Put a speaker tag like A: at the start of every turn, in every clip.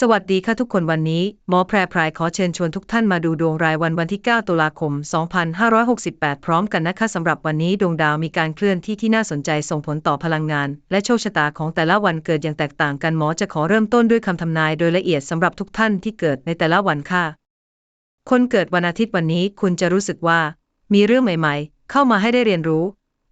A: สวัสดีค่ะทุกคนวันนี้ หมอแพรพรายขอเชิญชวนทุกท่านมาดูดวงรายวันวันที่ 9 ตุลาคม 2568 พร้อมกันนะคะสำหรับวันนี้ดวงดาวมีการเคลื่อนที่ที่น่าสนใจส่งผลต่อพลังงาน และโชคชะตาของแต่ละวันเกิดอย่างแตกต่างกันหมอจะขอเริ่มต้นด้วยคำทำนายโดยละเอียดสำหรับทุกท่านที่เกิดในแต่ละวันค่ะ คนเกิดวันอาทิตย์วันนี้คุณจะรู้สึกว่า มีเรื่องใหม่ ๆ เข้ามาให้ได้เรียนรู้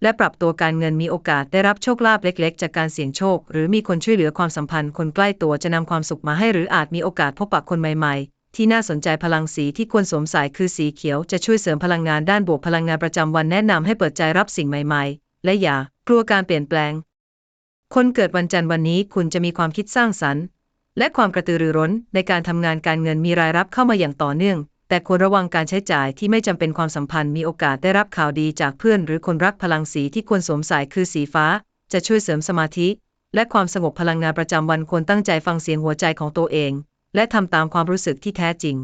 A: และปรับตัวการเงินมีโอกาสได้รับโชคลาภเล็ก ๆ จากการเสี่ยงโชค หรือมีคนช่วยเหลือความสัมพันธ์คนใกล้ตัวจะนำความสุขมาให้หรืออาจมีโอกาสพบปะคนใหม่ ๆ ที่น่าสนใจพลังสีที่ควรสวมใส่คือสีเขียวจะช่วยเสริมพลังงานด้านบวกพลังงานประจำวันแนะนำให้เปิดใจรับสิ่งใหม่ ๆ และอย่ากลัวการเปลี่ยนแปลง คนเกิดวันจันทร์วันนี้คุณจะมีความคิดสร้างสรรค์ และความกระตือรือร้นในการทำงานการเงินมีรายรับเข้ามาอย่างต่อเนื่อง แต่ควรระวังการใช้จ่ายที่ไม่จำเป็นความสัมพันธ์มีโอกาสได้รับข่าวดีจากเพื่อนหรือคนรักพลังสีที่ควรสวมใส่คือสีฟ้า จะช่วยเสริมสมาธิ และความสงบพลังงานประจำวันควรตั้งใจฟังเสียงหัวใจของตัวเอง และทำตามความรู้สึกที่แท้จริง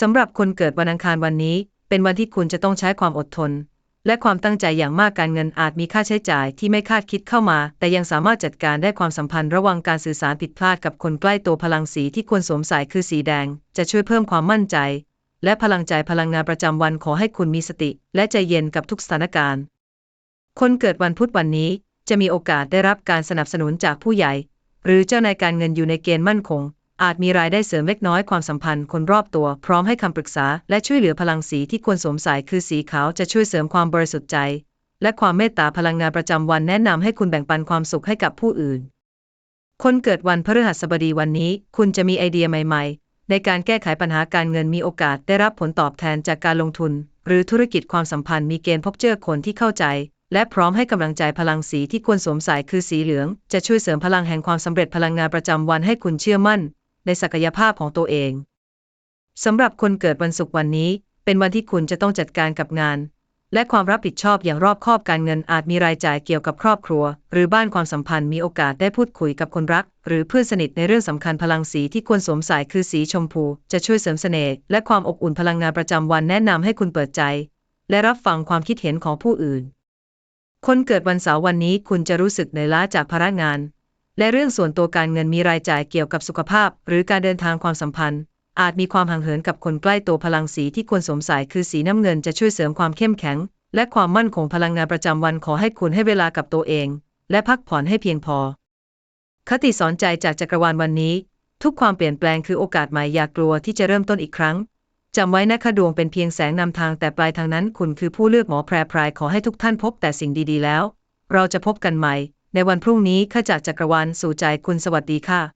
A: สำหรับคนเกิดวันอังคารวันนี้ เป็นวันที่คุณจะต้องใช้ความอดทน และความตั้งใจอย่างมากการเงินอาจมีค่าใช้จ่ายที่ไม่คาดคิดเข้ามา แต่ยังสามารถจัดการได้ความสัมพันธ์ระหว่างการสื่อสารผิดพลาดกับคนใกล้ตัวพลังสีที่ควรสวมใส่คือสีแดง จะช่วยเพิ่มความมั่นใจ และพลังใจพลังงานประจำวันขอให้คุณมีสติ และใจเย็นกับทุกสถานการณ์ คนเกิดวันพุธวันนี้จะมีโอกาสได้รับการสนับสนุนจากผู้ใหญ่ หรือเจ้านายการเงินอยู่ในเกณฑ์มั่นคง อาจมีรายได้เสริมเล็กน้อยความสัมพันธ์คนรอบตัวพร้อมให้คำปรึกษา และช่วยเหลือพลังสีที่ควรสวมใส่คือสีขาวจะช่วยเสริมความบริสุทธิ์ใจ และความเมตตาพลังงานประจำวันแนะนำให้คุณแบ่งปันความสุขให้กับผู้อื่น คนเกิดวันพฤหัสบดีวันนี้ คุณจะมีไอเดียใหม่ ๆ ในการแก้ไขปัญหาการเงินมีโอกาสได้รับผลตอบแทนจากการลงทุน หรือธุรกิจความสัมพันธ์มีเกณฑ์พบเจอคนที่เข้าใจ และพร้อมให้กำลังใจพลังสีที่ควรสวมใส่คือสีเหลือง จะช่วยเสริมพลังแห่งความสำเร็จพลังงานประจำวันให้คุณเชื่อมั่น ในศักยภาพของตัวเองสำหรับคนเกิดวันศุกร์วันนี้ เป็นวันที่คุณจะต้องจัดการกับงาน และความรับผิดชอบอย่างรอบคอบการเงินอาจมีรายจ่ายเกี่ยวกับครอบครัว หรือบ้านความสัมพันธ์มีโอกาสได้พูดคุยกับคนรัก หรือเพื่อนสนิทในเรื่องสำคัญพลังสีที่ควรสวมใส่คือสีชมพู จะช่วยเสริมเสน่ห์และความอบอุ่นพลังงานประจำวันแนะนำให้คุณเปิดใจ และรับฟังความคิดเห็นของผู้อื่น คนเกิดวันเสาร์วันนี้คุณจะรู้สึกเหนื่อยล้าจากภาระงาน และเรื่องส่วนตัวการเงินมีรายจ่ายเกี่ยวกับสุขภาพ หรือการเดินทางความสัมพันธ์ อาจมีความห่างเหินกับคนใกล้ตัวพลังสีที่ควรสวมใส่คือสีน้ำเงินจะช่วยเสริมความเข้มแข็ง และความมั่นคงพลังงานประจำวันขอให้คุณให้เวลากับตัวเอง และพักผ่อนให้เพียงพอ คติสอนใจจากจักรวาลวันนี้ ทุกความเปลี่ยนแปลงคือโอกาสใหม่อย่ากกลัวที่จะเริ่มต้นอีกครั้งจำไว้นะคะดวงเป็นเพียงแสงนำทางแต่ปลายทางนั้นคุณคือผู้เลือกหมอแพรพรายขอให้ทุกท่านพบแต่สิ่งดีๆแล้ว เราจะพบกันใหม่ ในวันพรุ่งนี้ข้าจากจักรวาลสู่ใจคุณสวัสดีค่ะ